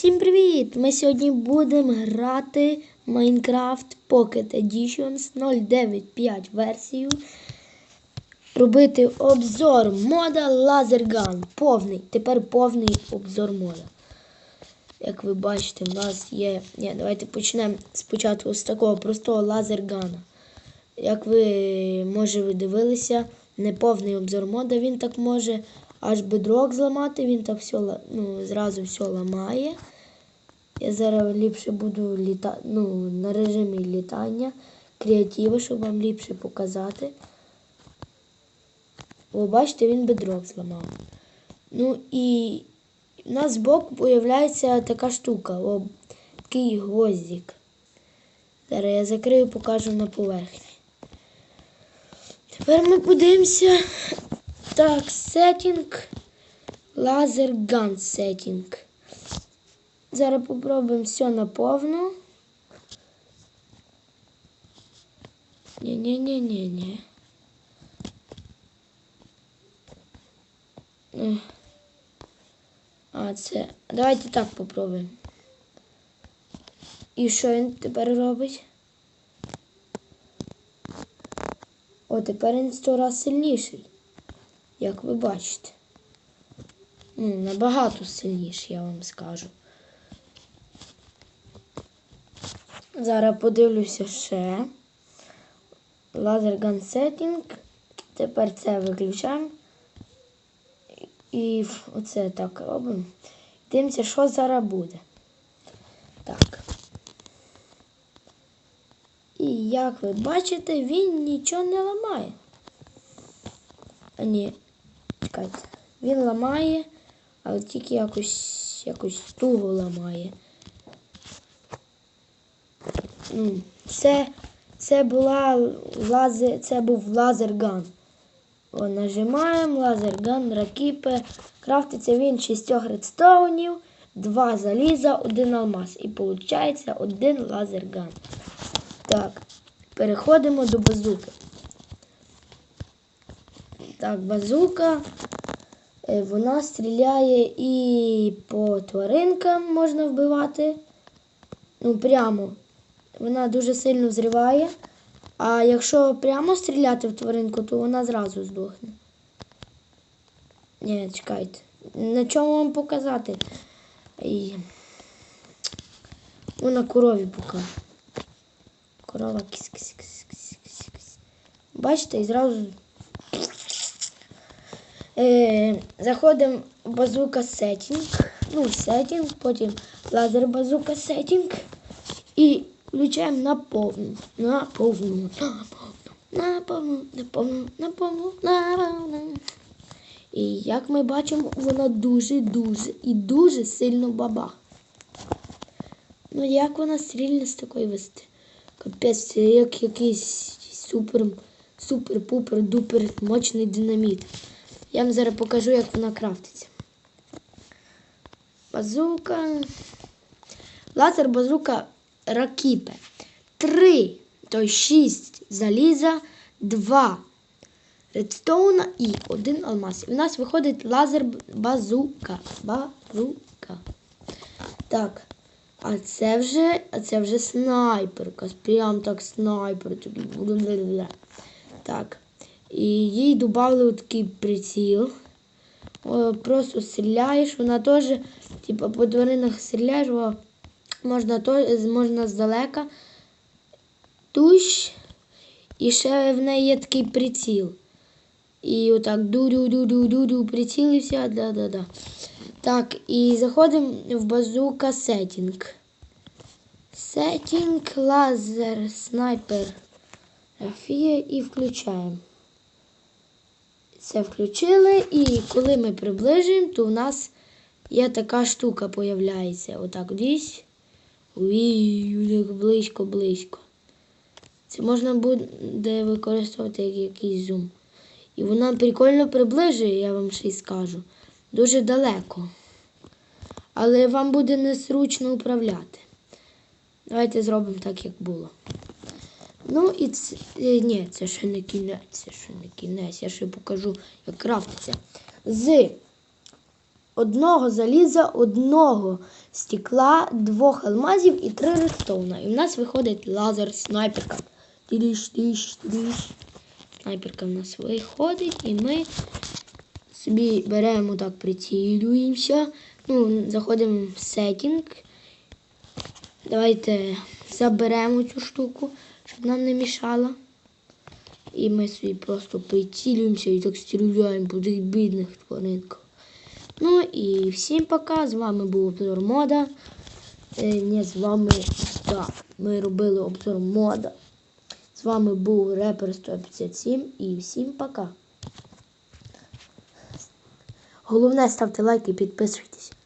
Всім привіт! Ми сьогодні будемо грати Minecraft Pocket Editions 0.9.5 версію. Робити обзор мода Laser Gun. Повний. Тепер повний обзор мода. Як ви бачите, в нас є. Ні, давайте почнемо спочатку з такого простого лазергана. Як ви, може, ви дивилися, не повний обзор мода, він так може аж бедрок зламати, він так все, ну, зразу все ламає. Я зараз ліпше буду літа... ну, на режимі літання, креативи, щоб вам ліпше показати. О, бачите, він бедрок зламав. Ну і у нас збоку появляється така штука, о, такий гвоздик. Зараз я закрию, покажу на поверхні. Тепер ми подивимося. Так, сеттінг. Лазер ган сеттінг. Зараз попробуємо все наповну. Ні-ні-ні-ні-ні. А, це. Давайте так попробуємо. І що він тепер робить? О, тепер він сто раз сильніший. Як ви бачите. Ну, набагато сильніший, я вам скажу. Зараз подивлюся ще. Laser Gun Setting. Тепер це виключаємо. І оце так робимо. Дивимося, що зараз буде. Так. І як ви бачите, він нічого не ламає. А ні, чекайте. Він ламає, але тільки якось якось туго ламає. Це, це була лазер, це був лазерган. О, нажимаємо лазерган, ракіпе. Крафтиться він з шістьох редстоунів, два заліза, один алмаз. І виходить один лазерган. Так, переходимо до базуки. Так, базука. Е, Вона стріляє і по тваринкам можна вбивати. Ну, прямо. Вона дуже сильно взриває. А якщо прямо стріляти в тваринку, то вона зразу здохне. Ні, чекайте. На чому вам показати? І... Ну, на корові покажу. Корова кис кис кис кис кис Бачите, і зразу. Е, заходимо в базука сеттінг. Ну, сеттінг, потім лазер базука сеттінг. І включаємо на повну. На повну. На повну. На повну. На повну. На повну. І як ми бачимо, вона дуже-дуже і дуже сильно бабах. Ну як вона стрільне з такої висоти? Капець, це як якийсь супер, супер-пупер, дупер мощний динаміт. Я вам зараз покажу, як вона крафтиться. Базука. Лазер базука ракіпе. Три, то шість заліза, два редстоуна і один алмаз. І в нас виходить лазер базука. Базука. Так. А це вже, а це вже снайперка. Прям так снайпер. Так. І їй додали такий приціл. Просто стріляєш, вона теж, типу, по тваринах стріляєш, о, можна, то, можна здалека. Туш. І ще в неї є такий приціл. І отак ду-ду-ду-ду-ду-ду прицілився, да-да-да. Так, і заходимо в базука сеттінг. Сеттінг, лазер, снайпер, Рафія і включаємо. Це включили, і коли ми приближуємо, то в нас є така штука появляється. Отак десь. Уй, близько, близько. Це можна буде використовувати як якийсь зум. І вона прикольно приближує, я вам ще й скажу. Дуже далеко. Але вам буде незручно управляти. Давайте зробимо так, як було. Ну і це, ні, це ще не кінець, це ще не кінець. Я ще покажу, як крафтиться. З одного заліза, одного стекла, двох алмазів і три редстоуна. І в нас виходить лазер снайперка. Тиріш, тиріш, тиріш. Снайперка в нас виходить, і ми собі беремо так, прицілюємося. Ну, заходимо в сеттінг. Давайте заберемо цю штуку, щоб нам не мішала. І ми собі просто прицілюємося і так стріляємо по тих бідних тваринках. Ну і всім пока. З вами був обзор мода. Не з вами, так, ми робили обзор мода. З вами був Репер 157 і всім пока. Головне ставте лайк і підписуйтесь.